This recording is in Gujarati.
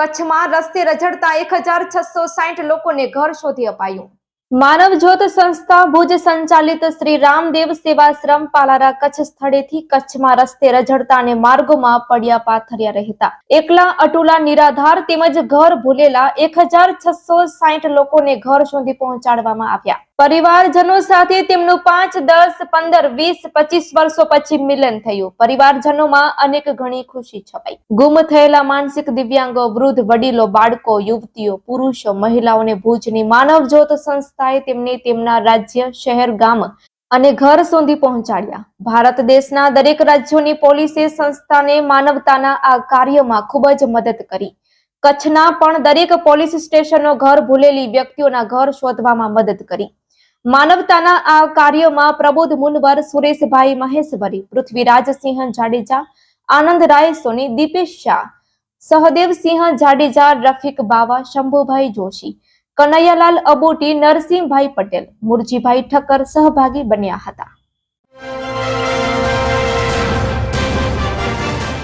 કચ્છમાં રસ્તે રઝળતા એક હજાર છસો સાહીઠ લોકોને ઘર શોધી અપાયું. માનવ જ્યોત સંસ્થા ભુજ સંચાલિત શ્રી રામદેવ સેવાશ્રમ પાલારા કચ્છ સ્થળેથી કચ્છમાં રસ્તે રઝળતા અને માર્ગોમાં પડ્યા પાથર્યા રહેતા. એકલા અટુલા નિરાધાર તેમજ ઘર ભૂલેલા એક હજાર છસો સાઠ લોકોને ઘર સુધી પહોંચાડવામાં આવ્યા. પરિવારજનો સાથે તેમનું પાંચ, દસ, પંદર, વીસ, પચીસ વર્ષો પછી મિલન થયું. પરિવારજનોમાં અનેક ઘણી ખુશી છવાઈ. ગુમ થયેલા માનસિક દિવ્યાંગો, વૃદ્ધ, વડીલો, બાળકો, યુવતીઓ, પુરુષો, મહિલાઓને ભુજની માનવ જ્યોત સંસ્થાએ તેમને તેમના રાજ્ય, શહેર, ગામ અને ઘર સુધી પહોંચાડ્યા. ભારત દેશના દરેક રાજ્યોની પોલીસે સંસ્થાને માનવતાના આ કાર્યમાં ખૂબ જ મદદ કરી. કચ્છના પણ દરેક પોલીસ સ્ટેશનો ઘર ભૂલેલી વ્યક્તિઓના ઘર શોધવામાં મદદ કરી. માનવતાના આ કાર્યમાં પ્રબોધ મુનવર, સુરેશભાઈ મહેશવરી, પૃથ્વીરાજસિંહ જાડેજા, આનંદ રાય, સોની દીપેશ શાહ, સહદેવસિંહ જાડેજા, રફીક બાવા, શંભુભાઈ જોશી, કનૈયાલાલ અબોટી, નરસિંહભાઈ પટેલ, મુરજીભાઈ ઠક્કર સહભાગી બન્યા હતા.